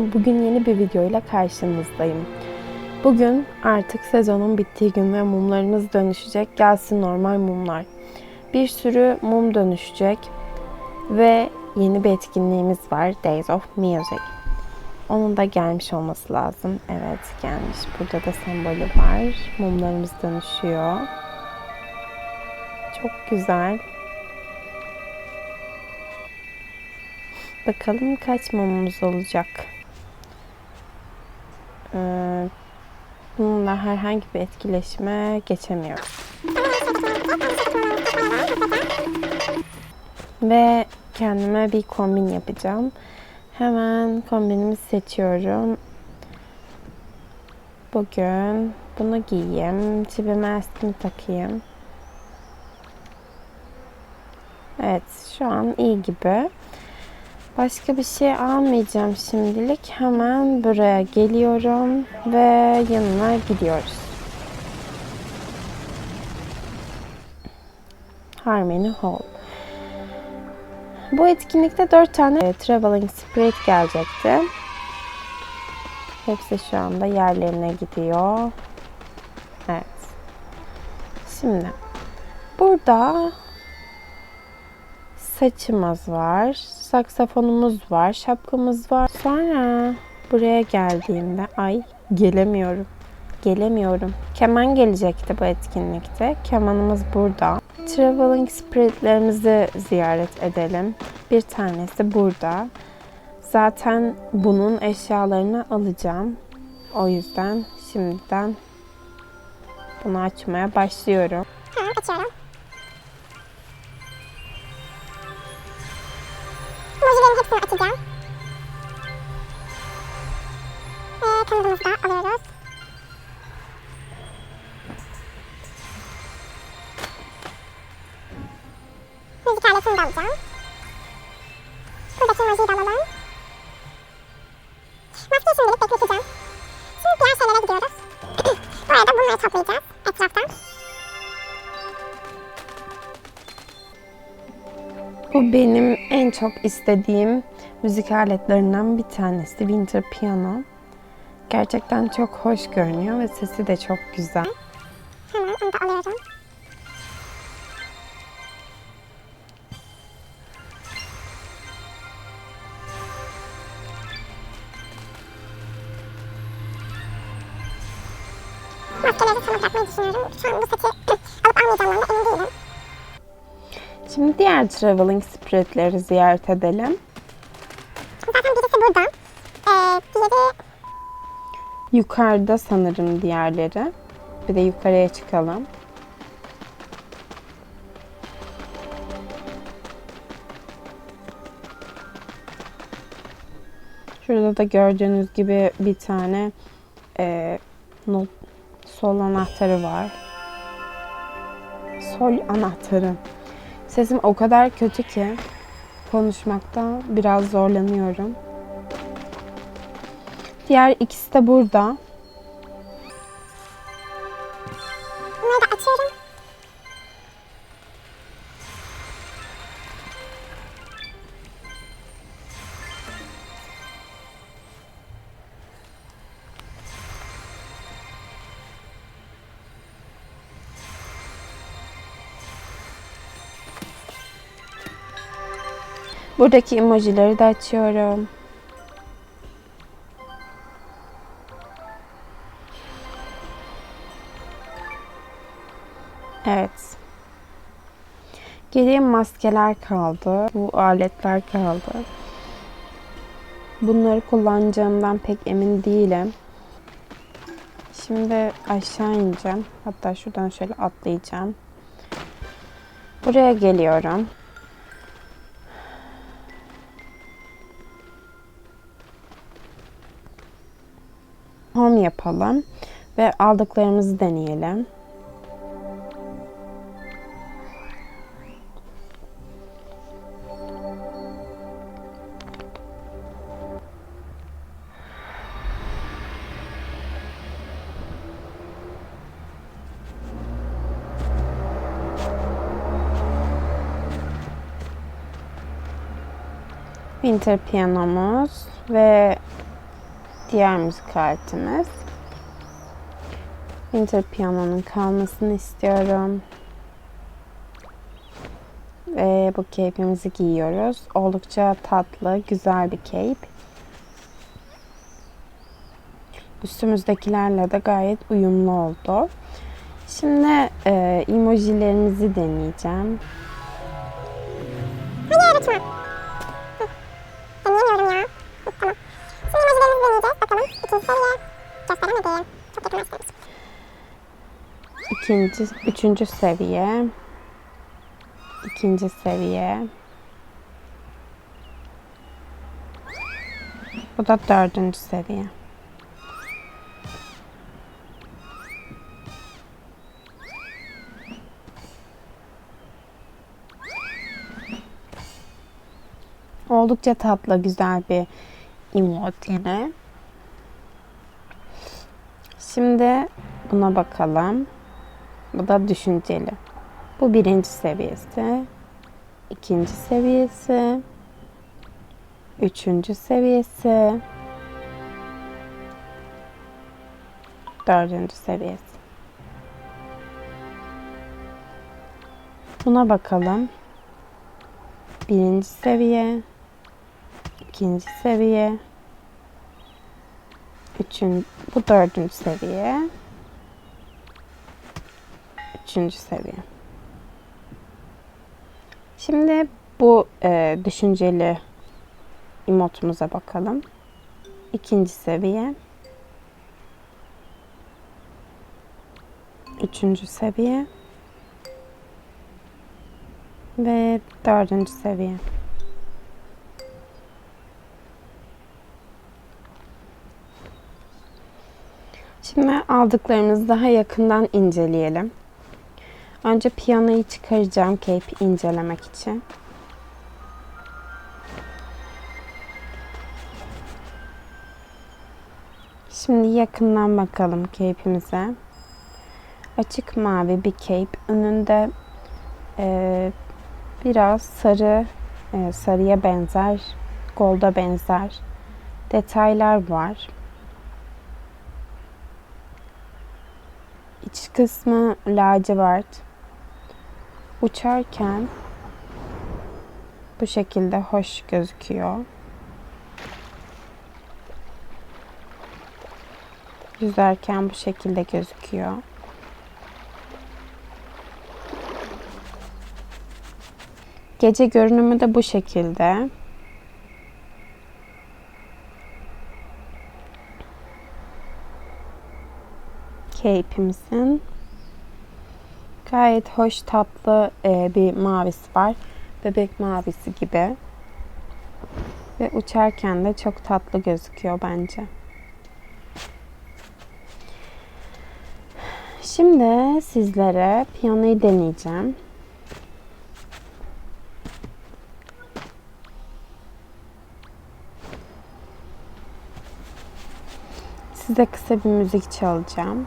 Bugün yeni bir videoyla karşınızdayım. Bugün artık sezonun bittiği gün ve mumlarımız dönüşecek. Gelsin normal mumlar. Bir sürü mum dönüşecek ve yeni bir etkinliğimiz var. Days of Music. Onun da gelmiş olması lazım. Evet gelmiş. Burada da sembolü var. Mumlarımız dönüşüyor. Çok güzel. Bakalım kaç mumumuz olacak. Ee, bununla herhangi bir etkileşime geçemiyoruz. Ve kendime bir kombin yapacağım. Hemen kombinimi seçiyorum. Bugün bunu giyeyim. Cebime askımı takayım. Evet, şu an iyi gibi. Başka bir şey almayacağım şimdilik. Hemen buraya geliyorum ve yanına gidiyoruz. Harmony Hall. Bu etkinlikte 4 tane Traveling Spirit gelecekti. Hepsi şu anda yerlerine gidiyor. Evet. Şimdi burada saçımız var, saksafonumuz var, şapkamız var. Sonra buraya geldiğimde ay gelemiyorum. Gelemiyorum. Keman gelecekti bu etkinlikte. Kemanımız burada. Traveling Spirit'lerimizi ziyaret edelim. Bir tanesi burada. Zaten bunun eşyalarını alacağım. O yüzden şimdiden bunu açmaya başlıyorum. Tamam açıyorum. Emojilerin hepsini açacağım. Ve kanadımızı da alıyoruz. Müzik aletini de alacağım. Buradaki emojiyi de alalım. Maskeyi şimdilik bekleteceğim. Şimdi diğer şeylere gidiyoruz. Bu arada bunları toplayacağız etraftan. Bu benim çok istediğim müzik aletlerinden bir tanesi. Winter Piano. Gerçekten çok hoş görünüyor ve sesi de çok güzel. Hemen onu da alıyorum. Maskeleri sana bırakmayı düşünüyorum. Şu an bu seti alıp almayacağımdan da emin değilim. Şimdi diğer Traveling Spirit'leri ziyaret edelim. Zaten birisi burada. Ee, diğeri Yukarıda sanırım diğerleri. Bir de yukarıya çıkalım. Şurada da gördüğünüz gibi bir tane e, not, sol anahtarı var. Sol anahtarı. Sesim o kadar kötü ki konuşmakta biraz zorlanıyorum. Diğer ikisi de burada. Buradaki emojileri de açıyorum. Evet. Geriye maskeler kaldı. Bu aletler kaldı. Bunları kullanacağımdan pek emin değilim. Şimdi aşağı ineceğim. Hatta şuradan şöyle atlayacağım. Buraya geliyorum. Yapalım ve aldıklarımızı deneyelim. Winter piyanomuz ve diğer müzik aletimiz. Winter Piano'nun kalmasını istiyorum. Ve bu cape'imizi giyiyoruz. Oldukça tatlı, güzel bir cape. Üstümüzdekilerle de gayet uyumlu oldu. Şimdi e, emojilerimizi deneyeceğim. Hadi. Hı. Deneyemiyorum ya. Tamam. Şimdi emojilerimizi deneyeceğiz. Bakalım. İkinci seviye. Gösteremedim. Çok yakınlaştırmış. İkinci, üçüncü seviye. İkinci seviye. Bu da dördüncü seviye. Oldukça tatlı, güzel bir emote yine. Şimdi buna bakalım. Bu da düşünceli. Bu birinci seviyesi. ikinci seviyesi. Üçüncü seviyesi. Dördüncü seviyesi. Buna bakalım. Birinci seviye. ikinci seviye. Üçün, bu dördüncü seviye. Üçüncü seviye. Şimdi bu e, düşünceli emotumuza bakalım. İkinci seviye. Üçüncü seviye. Ve dördüncü seviye. Şimdi aldıklarımızı daha yakından inceleyelim. Önce piyanoyu çıkaracağım cape incelemek için. Şimdi yakından bakalım cape'imize. Açık mavi bir cape. Önünde e, biraz sarı, e, sarıya benzer, golda benzer detaylar var. İç kısmı lacivert. Uçarken bu şekilde hoş gözüküyor. Yüzerken bu şekilde gözüküyor. Gece görünümü de bu şekilde. Cape'imizin gayet hoş tatlı e, bir mavisi var. Bebek mavisi gibi. Ve uçarken de çok tatlı gözüküyor bence. Şimdi sizlere piyanoyu deneyeceğim. Size kısa bir müzik çalacağım.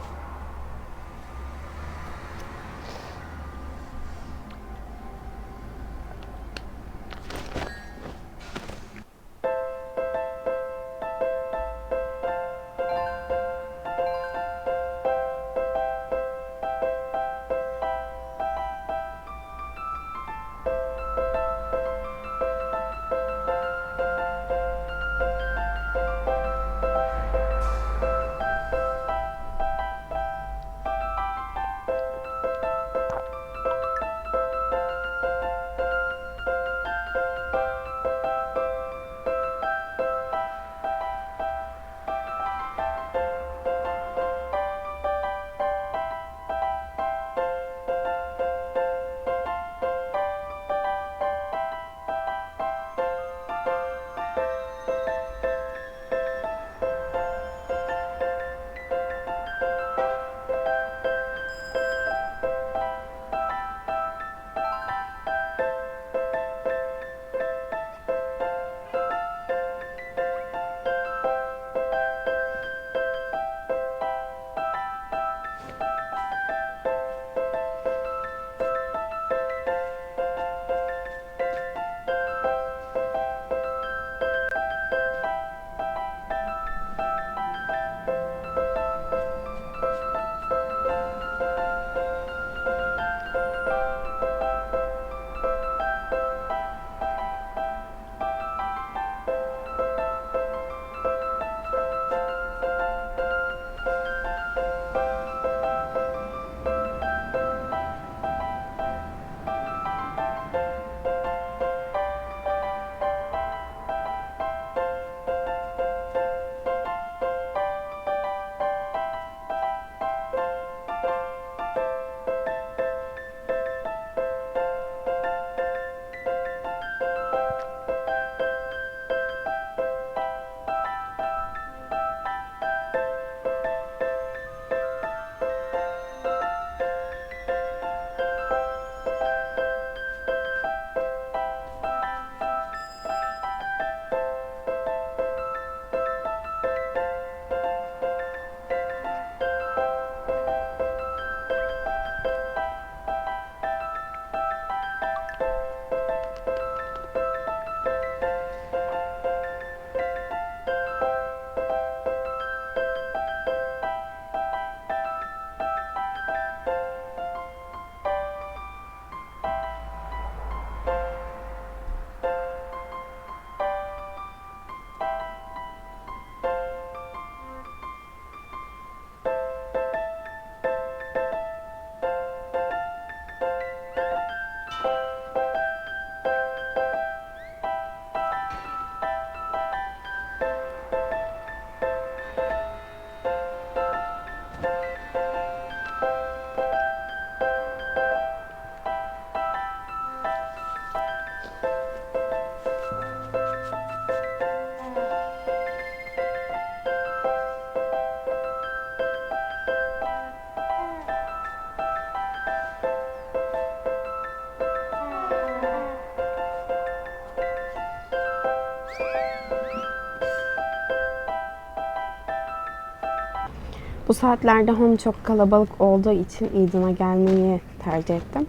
Bu saatlerde home çok kalabalık olduğu için İdun'a gelmeyi tercih ettim.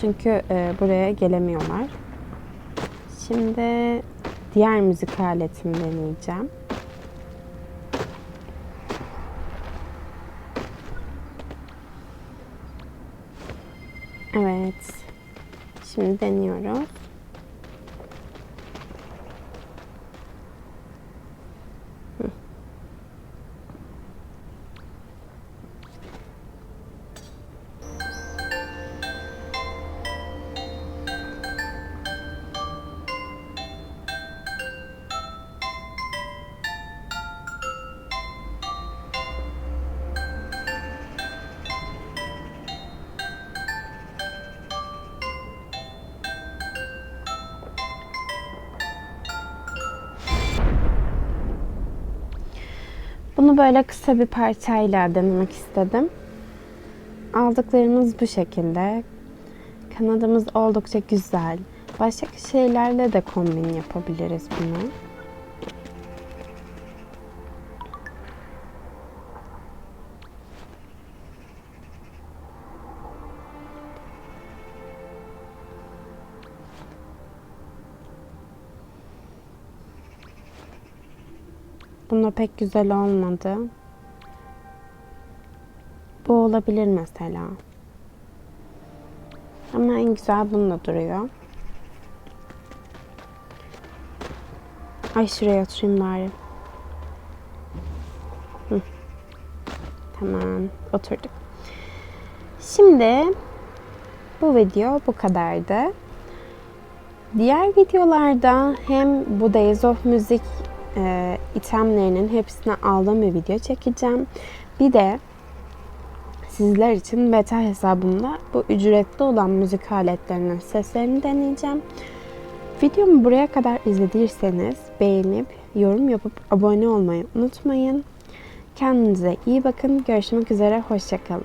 Çünkü e, buraya gelemiyorlar. Şimdi diğer müzik aletimi deneyeceğim. Evet. Şimdi deniyoruz. Bunu böyle kısa bir parçayla denemek istedim. Aldıklarımız bu şekilde. Kanadımız oldukça güzel. Başka şeylerle de kombin yapabiliriz bunu. Bunda pek güzel olmadı. Bu olabilir mesela. Ama en güzel bununla duruyor. Ay şuraya oturayım bari. Hı. Tamam, oturduk. Şimdi bu video bu kadardı. Diğer videolarda hem bu Days of Music e, itemlerinin hepsini aldığım bir video çekeceğim. Bir de sizler için beta hesabımda bu ücretli olan müzik aletlerinin seslerini deneyeceğim. Videomu buraya kadar izlediyseniz beğenip yorum yapıp abone olmayı unutmayın. Kendinize iyi bakın. Görüşmek üzere. Hoşçakalın.